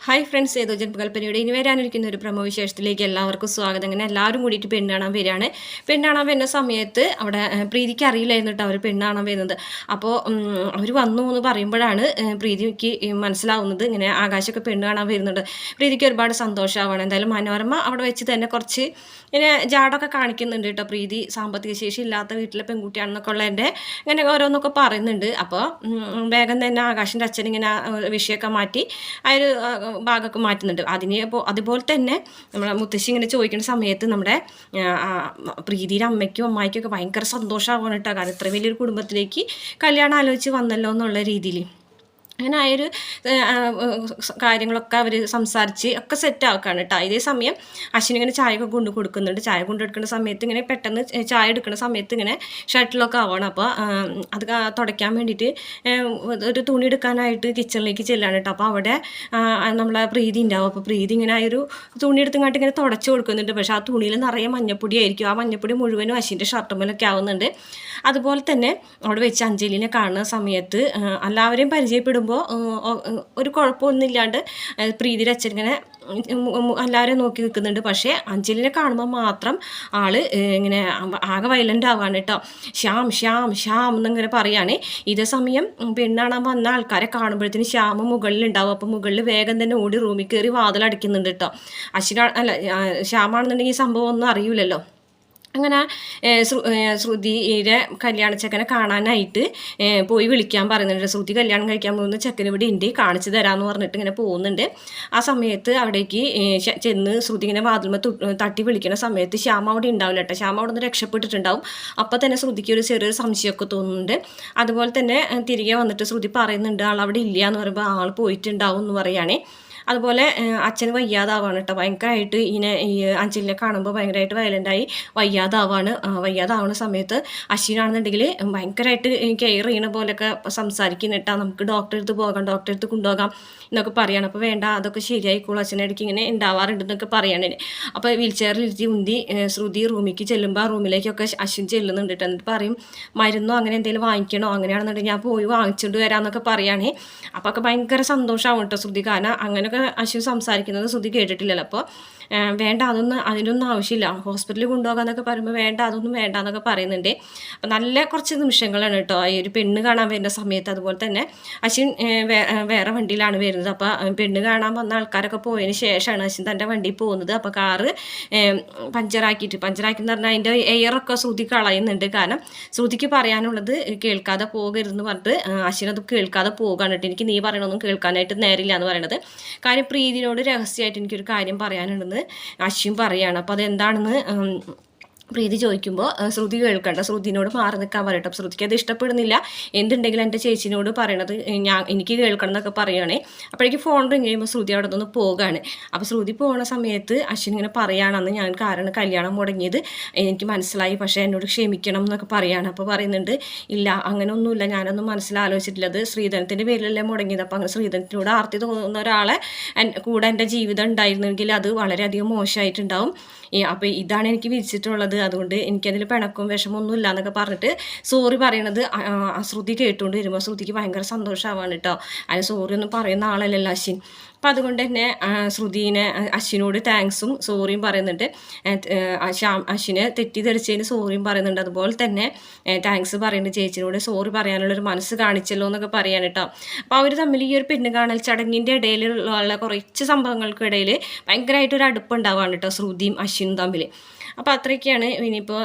Hi friends ഏതോ ജന്മകൽപ്പനയുടെ ഇനി വരാനിരിക്കുന്ന ഒരു പ്രമോ വിശേഷത്തിലേക്ക് എല്ലാവർക്കും സ്വാഗതം. അങ്ങനെ എല്ലാവരും കൂടിയിട്ട് പെണ്ണാണാൻ വരികയാണ്. പെണ്ണാണാൻ വരുന്ന സമയത്ത് അവിടെ പ്രീതിക്ക് അറിയില്ലായിരുന്നു കേട്ടോ അവർ പെണ്ണാണാൻ വരുന്നത്. അപ്പോൾ അവർ വന്നു എന്ന് പറയുമ്പോഴാണ് പ്രീതിക്ക് മനസ്സിലാവുന്നത് ഇങ്ങനെ ആകാശമൊക്കെ പെണ്ണ് കാണാൻ വരുന്നുണ്ട്. പ്രീതിക്ക് ഒരുപാട് സന്തോഷമാവാണ് എന്തായാലും മനോരമ അവിടെ വെച്ച് തന്നെ കുറച്ച് ഇങ്ങനെ ജാടൊക്കെ കാണിക്കുന്നുണ്ട് കേട്ടോ. പ്രീതി സാമ്പത്തിക ശേഷി ഇല്ലാത്ത വീട്ടിലെ പെൺകുട്ടിയാണെന്നൊക്കെ ഉള്ളതിന്റെ ഇങ്ങനെ ഓരോന്നൊക്കെ പറയുന്നുണ്ട്. അപ്പോൾ വേഗം തന്നെ ആകാശിന്റെ അച്ഛൻ ഇങ്ങനെ വിഷയമൊക്കെ മാറ്റി ആ ഒരു ഭാഗമൊക്കെ മാറ്റുന്നുണ്ട്. അതിന് അപ്പോൾ അതുപോലെ തന്നെ നമ്മളെ മുത്തശ്ശി ഇങ്ങനെ ചോദിക്കുന്ന സമയത്ത് നമ്മുടെ പ്രീതിയുടെ അമ്മയ്ക്കും അമ്മായിക്കും ഒക്കെ ഭയങ്കര സന്തോഷമാവാണ് കേട്ടോ. കാരണം ഇത്ര വലിയൊരു കുടുംബത്തിലേക്ക് കല്യാണം ആലോചിച്ച് വന്നല്ലോ എന്നുള്ള രീതിയിൽ. അങ്ങനെ ആ ഒരു കാര്യങ്ങളൊക്കെ അവർ സംസാരിച്ച് ഒക്കെ സെറ്റ് ആക്കുകയാണ് കേട്ടോ ഇതേ സമയം അശ്വിനി ഇങ്ങനെ ചായ ഒക്കെ കൊണ്ട് കൊടുക്കുന്നുണ്ട്. ചായ കൊണ്ട് കൊടുക്കുന്ന സമയത്ത് ഇങ്ങനെ പെട്ടെന്ന് ചായ എടുക്കുന്ന സമയത്ത് ഇങ്ങനെ ഷട്ടിലൊക്കെ ആവണം. അപ്പോൾ അത് തുടയ്ക്കാൻ വേണ്ടിയിട്ട് ഒരു തുണി എടുക്കാനായിട്ട് കിച്ചണിലേക്ക് ചെല്ലാണ് കേട്ടോ അപ്പോൾ അവിടെ നമ്മളെ പ്രീതി ഉണ്ടാവും. അപ്പോൾ പ്രീതി ഇങ്ങനെ ആ ഒരു തുണി എടുത്തങ്ങാട്ട് ഇങ്ങനെ തുടച്ച് കൊടുക്കുന്നുണ്ട്. പക്ഷേ ആ തുണിയിൽ നിറയെ മഞ്ഞപ്പൊടി ആയിരിക്കും. ആ മഞ്ഞപ്പൊടി മുഴുവനും അശ്വിന്റെ ഷർട്ടുമ്മലൊക്കെ ആവുന്നുണ്ട്. അതുപോലെ തന്നെ അവിടെ വെച്ച് അഞ്ജലിനെ കാണുന്ന സമയത്ത് എല്ലാവരെയും എല്ലാവരെയും പരിചയപ്പെടുമ്പോൾ ഒരു കുഴപ്പമൊന്നുമില്ലാണ്ട് പ്രീതിയുടെ അച്ഛൻ ഇങ്ങനെ എല്ലാവരെയും നോക്കി നിൽക്കുന്നുണ്ട്. പക്ഷേ അഞ്ജലിനെ കാണുമ്പോൾ മാത്രം ആൾ ഇങ്ങനെ ആകെ വയലന്റ് ആവാണ് കേട്ടോ ശ്യാം ശ്യാം ശ്യാം എന്നിങ്ങനെ പറയാണ്. ഇതേ സമയം പെണ്ണാണാൻ വന്ന ആൾക്കാരെ കാണുമ്പോഴത്തേന് ശ്യാമ മുകളിലുണ്ടാവും. അപ്പോൾ മുകളിൽ വേഗം തന്നെ ഓടി റൂമിൽ കയറി വാതിലടയ്ക്കുന്നുണ്ട് കേട്ടോ അശ്വിന അല്ല ശ്യാമാണെന്നുണ്ടെങ്കിൽ ഈ സംഭവം ഒന്നും അറിയില്ലല്ലോ അങ്ങനെ ശ്രുതിയുടെ കല്യാണ ചെക്കനെ കാണാനായിട്ട് പോയി വിളിക്കാൻ പറയുന്നുണ്ട്. ശ്രുതി കല്യാണം കഴിക്കാൻ പോകുന്ന ചെക്കൻ ഇവിടെ ഉണ്ട് കാണിച്ചു തരാമെന്ന് പറഞ്ഞിട്ട് ഇങ്ങനെ പോകുന്നുണ്ട്. ആ സമയത്ത് അവിടേക്ക് ചെന്ന് ശ്രുതി ഇങ്ങനെ വാതിൽമ തട്ടി വിളിക്കുന്ന സമയത്ത് ശ്യാമ അവിടെ ഉണ്ടാവില്ല കേട്ടോ. ശ്യാമ അവിടെ നിന്ന് രക്ഷപ്പെട്ടിട്ടുണ്ടാവും. അപ്പോൾ തന്നെ ശ്രുതിക്ക് ഒരു ചെറിയൊരു സംശയമൊക്കെ തോന്നുന്നുണ്ട്. അതുപോലെ തന്നെ തിരികെ വന്നിട്ട് ശ്രുതി പറയുന്നുണ്ട് ആൾ അവിടെ ഇല്ല എന്ന് പറയുമ്പോൾ ആൾ പോയിട്ടുണ്ടാവും എന്ന് പറയുകയാണേ. അതുപോലെ അച്ഛന് വയ്യാതാവാണ് കേട്ടോ. ഭയങ്കരമായിട്ട് ഇങ്ങനെ ഈ അഞ്ചലിനെ കാണുമ്പോൾ ഭയങ്കരമായിട്ട് വയലന്റായി വയ്യാതാവാണ്. വയ്യാതാവുന്ന സമയത്ത് അശ്വിനാണെന്നുണ്ടെങ്കിൽ ഭയങ്കരമായിട്ട് കെയർ ചെയ്യണ പോലെയൊക്കെ സംസാരിക്കുന്നിട്ടാ നമുക്ക് ഡോക്ടറെ അടുത്ത് പോകാം ഡോക്ടറെ അടുത്ത് കൊണ്ടുപോകാം എന്നൊക്കെ പറയണം. അപ്പോൾ വേണ്ട അതൊക്കെ ശരിയായിക്കോളൂ. അച്ഛനെ ഇടയ്ക്ക് ഇങ്ങനെ ഉണ്ടാവാറുണ്ട് എന്നൊക്കെ അപ്പോൾ വീൽ ചെയറിൽ ഇരുത്തി ഉന്തി ശ്രുതി റൂമിലേക്ക് ചെല്ലുമ്പോൾ റൂമിലേക്കൊക്കെ അശ്വിൻ ചെല്ലുന്നുണ്ട് കേട്ടോ. എന്നിട്ട് പറയും മരുന്നോ അങ്ങനെ എന്തെങ്കിലും വാങ്ങിക്കണോ? അങ്ങനെയാണെന്നുണ്ടെങ്കിൽ ഞാൻ പോയി വാങ്ങിച്ചുകൊണ്ട് വരാമെന്നൊക്കെ പറയുകയാണേ അപ്പോൾ ഒക്കെ ഭയങ്കര സന്തോഷമാവും കേട്ടോ ശ്രുതി. കാരണം അങ്ങനെയൊക്കെ അശ്വിൻ സംസാരിക്കുന്നത് ശ്രുതി കേട്ടിട്ടില്ലല്ലോ. അപ്പോൾ വേണ്ട അതൊന്നും അതിനൊന്നും ആവശ്യമില്ല. ഹോസ്പിറ്റലിൽ കൊണ്ടുപോകാന്നൊക്കെ പറയുമ്പോൾ വേണ്ട അതൊന്നും വേണ്ട എന്നൊക്കെ പറയുന്നുണ്ട്. അപ്പം നല്ല കുറച്ച് നിമിഷങ്ങളാണ് കേട്ടോ ഈ ഒരു പെണ്ണ് കാണാൻ വരുന്ന സമയത്ത്. അതുപോലെ തന്നെ അശ്വിൻ വേറെ വണ്ടിയിലാണ് വരുന്നത്. അപ്പോൾ പെണ്ണ് കാണാൻ വന്ന ആൾക്കാരൊക്കെ പോയതിന് ശേഷമാണ് അശ്വിൻ തന്റെ വണ്ടിയിൽ പോകുന്നത്. അപ്പോൾ കാറ് പഞ്ചറാക്കിയിട്ട്. പഞ്ചറാക്കി എന്ന് പറഞ്ഞാൽ അതിന്റെ എയറൊക്കെ ശ്രുതി കളയുന്നുണ്ട്. കാരണം ശ്രുതിക്ക് പറയാനുള്ളത് കേൾക്കാതെ പോകരുതെന്ന് പറഞ്ഞിട്ട് അശ്വിൻ അത് കേൾക്കാതെ പോകുകയാണ് കേട്ടോ. എനിക്ക് നീ പറയണമൊന്നും കേൾക്കാനായിട്ട് നേരില്ല എന്ന് പറയണത്. കാര്യം പ്രീതിനോട് രഹസ്യമായിട്ട് എനിക്കൊരു കാര്യം പറയാനുണ്ടെന്ന് അശ്വിൻ പറയാണ്. അപ്പോൾ അതെന്താണെന്ന് പ്രീതി ചോദിക്കുമ്പോൾ ശ്രുതി കേൾക്കണ്ട. ശ്രുതിനോട് മാറി നിൽക്കാൻ പറയട്ടെ. ശ്രുതിക്ക് അത് ഇഷ്ടപ്പെടുന്നില്ല. എന്തുണ്ടെങ്കിലും എന്റെ ചേച്ചിനോട് പറയണത് ഞാൻ എനിക്ക് കേൾക്കണം എന്നൊക്കെ പറയുകയാണേ അപ്പോഴേക്ക് ഫോൺ റിങ് ചെയ്യുമ്പോൾ ശ്രുതി അവിടെ നിന്ന് പോകുകയാണ് അപ്പോൾ ശ്രുതി പോകുന്ന സമയത്ത് അശ്വിൻ ഇങ്ങനെ പറയുകയാണെന്ന് ഞാൻ കാരണം കല്യാണം മുടങ്ങിയത് എനിക്ക് മനസ്സിലായി. പക്ഷേ എന്നോട് ക്ഷമിക്കണം എന്നൊക്കെ പറയുകയാണ് അപ്പോൾ പറയുന്നുണ്ട് ഇല്ല അങ്ങനെയൊന്നുമില്ല ഞാനൊന്നും മനസ്സിലാലോചിച്ചിട്ടില്ല അത് ശ്രീധനത്തിന്റെ പേരിലല്ലേ മുടങ്ങിയത്. അപ്പോൾ അങ്ങനെ ശ്രീധനത്തിനോട് ആർത്തി തോന്നുന്ന ഒരാളെ കൂടെ എന്റെ ജീവിതം ഉണ്ടായിരുന്നെങ്കിൽ അത് വളരെയധികം മോശമായിട്ടുണ്ടാവും. അപ്പോൾ ഇതാണ് എനിക്ക് വിധിച്ചിട്ടുള്ളത്. അതുകൊണ്ട് എനിക്കതിൽ പിണക്കും വിഷമമൊന്നും ഇല്ല എന്നൊക്കെ പറഞ്ഞിട്ട് സോറി പറയണത് ശ്രുതി കേട്ടുകൊണ്ട് വരുമ്പോൾ ശ്രുതിക്ക് ഭയങ്കര സന്തോഷമാവാണ് കേട്ടോ അതിന് സോറി ഒന്നും പറയുന്ന ആളല്ലല്ലോ അശ്വിൻ. അപ്പം അതുകൊണ്ട് തന്നെ ശ്രുതിനെ അശ്വിനോട് താങ്ക്സും സോറിയും പറയുന്നുണ്ട്. ശ്യാം അശ്വിനെ തെറ്റിദ്ധരിച്ചതിന് സോറിയും പറയുന്നുണ്ട്. അതുപോലെ തന്നെ താങ്ക്സ് പറയുന്നുണ്ട് ചേച്ചിനോട്. സോറി പറയാനുള്ള ഒരു മനസ്സ് കാണിച്ചല്ലോ എന്നൊക്കെ പറയാൻ കേട്ടോ അപ്പോൾ അവർ തമ്മിൽ ഈ ഒരു പെണ്ണ് കാണൽ ചടങ്ങിന്റെ ഇടയിലുള്ള കുറച്ച് സംഭവങ്ങൾക്കിടയിൽ ഭയങ്കരമായിട്ട് ഒരു അടുപ്പുണ്ടാവാണ് കേട്ടോ ശ്രുതിയും അശ്വിനും തമ്മിൽ. അപ്പോൾ അത്രയൊക്കെയാണ് ഇനിയിപ്പോൾ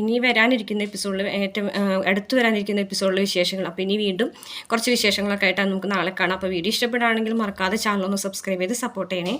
ഇനി വരാനിരിക്കുന്ന എപ്പിസോഡിൽ ഏറ്റവും അടുത്ത് വരാനിരിക്കുന്ന എപ്പിസോഡിലെ വിശേഷങ്ങൾ. അപ്പോൾ ഇനി വീണ്ടും കുറച്ച് വിശേഷങ്ങളൊക്കെ ആയിട്ടാണ് നമുക്ക് നാളെ കാണാം. അപ്പോൾ വീഡിയോ ഇഷ്ടപ്പെടുകയാണെങ്കിൽ മറക്കാതെ ചാനൽ ഒന്ന് സബ്സ്ക്രൈബ് ചെയ്ത് സപ്പോർട്ട് ചെയ്യണേ.